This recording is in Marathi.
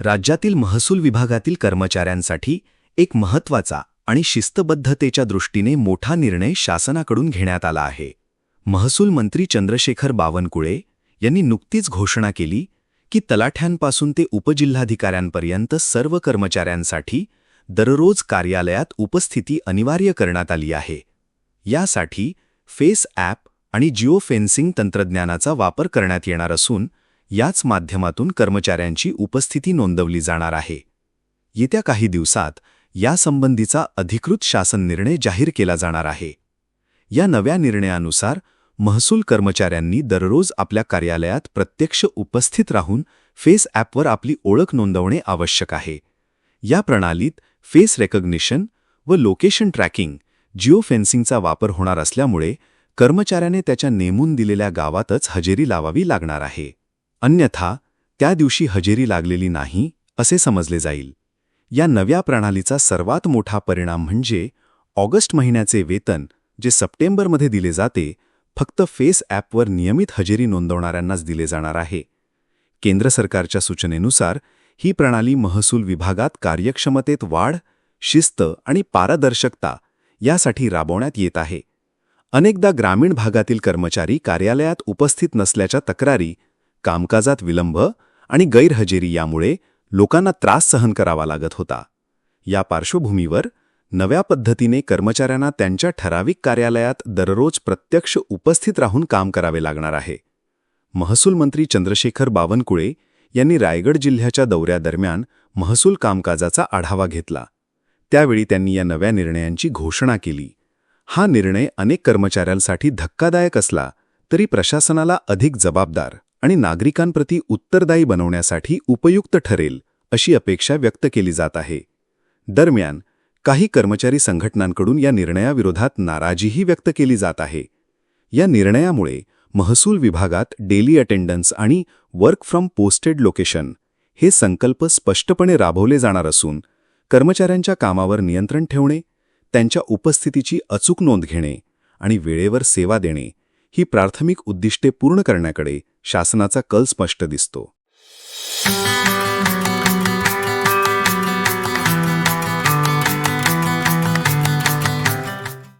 राज्यातील महसूल विभागातील कर्मचाऱ्यांसाठी एक महत्त्वाचा आणि शिस्तबद्धतेच्या दृष्टीने मोठा निर्णय शासनाकडून घेण्यात आला आहे. महसूल मंत्री चंद्रशेखर बावनकुळे यांनी नुकतीच घोषणा केली की तलाठ्यांपासून ते उपजिल्हाधिकाऱ्यांपर्यंत सर्व कर्मचाऱ्यांसाठी दररोज कार्यालयात उपस्थिती अनिवार्य करण्यात आली आहे. यासाठी फेस ॲप आणि जिओ फेन्सिंग तंत्रज्ञानाचा वापर करण्यात येणार असून याच माध्यमातून कर्मचाऱ्यांची उपस्थिती नोंदवली जाणार आहे. येत्या काही दिवसात यासंबंधीचा अधिकृत शासन निर्णय जाहीर केला जाणार आहे. या नव्या निर्णयानुसार महसूल कर्मचाऱ्यांनी दररोज आपल्या कार्यालयात प्रत्यक्ष उपस्थित राहून फेस ॲपवर आपली ओळख नोंदवणे आवश्यक आहे. या प्रणालीत फेस रेकग्निशन व लोकेशन ट्रॅकिंग जिओ फेन्सिंगचा वापर होणार असल्यामुळे कर्मचाऱ्याने त्याच्या नेमून दिलेल्या गावातच हजेरी लावावी लागणार आहे. अन्यथा त्या दिवशी हजेरी लागलेली नाही असे समजले जाईल. या नव्या प्रणालीचा सर्वात मोठा परिणाम म्हणजे ऑगस्ट महिन्याचे वेतन जे सप्टेंबरमध्ये दिले जाते फक्त फेस ॲपवर नियमित हजेरी नोंदवणाऱ्यांनाच दिले जाणार आहे. केंद्र सरकारच्या सूचनेनुसार ही प्रणाली महसूल विभागात कार्यक्षमतेत वाढ शिस्त आणि पारदर्शकता यासाठी राबवण्यात येत आहे. अनेकदा ग्रामीण भागातील कर्मचारी कार्यालयात उपस्थित नसल्याच्या तक्रारी कामकाजात विलंब आणि गैरहजेरी यामुळे लोकांना त्रास सहन करावा लागत होता. या पार्श्वभूमीवर नव्या पद्धतीने कर्मचाऱ्यांना त्यांच्या ठराविक कार्यालयात दररोज प्रत्यक्ष उपस्थित राहून काम करावे लागणार आहे. महसूल मंत्री चंद्रशेखर बावनकुळे यांनी रायगड जिल्ह्याच्या दौऱ्यादरम्यान महसूल कामकाजाचा आढावा घेतला. त्यावेळी त्यांनी या नव्या निर्णयांची घोषणा केली. हा निर्णय अनेक कर्मचाऱ्यांसाठी धक्कादायक असला तरी प्रशासनाला अधिक जबाबदार. आणि नागरिकांप्रती उत्तरदायी बनवण्यासाठी उपयुक्त ठरेल अशी अपेक्षा व्यक्त केली जात आहे. दरम्यान काही कर्मचारी संघटनांकडून या निर्णयाविरोधात नाराजीही व्यक्त केली जात आहे. या निर्णयामुळे महसूल विभागात डेली अटेंडन्स आणि वर्क फ्रॉम पोस्टेड लोकेशन हे संकल्प स्पष्टपणे राबवले जाणार असून कर्मचाऱ्यांच्या कामावर नियंत्रण ठेवणे त्यांच्या उपस्थितीची अचूक नोंद घेणे आणि वेळेवर सेवा देणे ही प्राथमिक उद्दिष्टे पूर्ण करण्याकडे शासनाचा कल स्पष्ट दिसतो.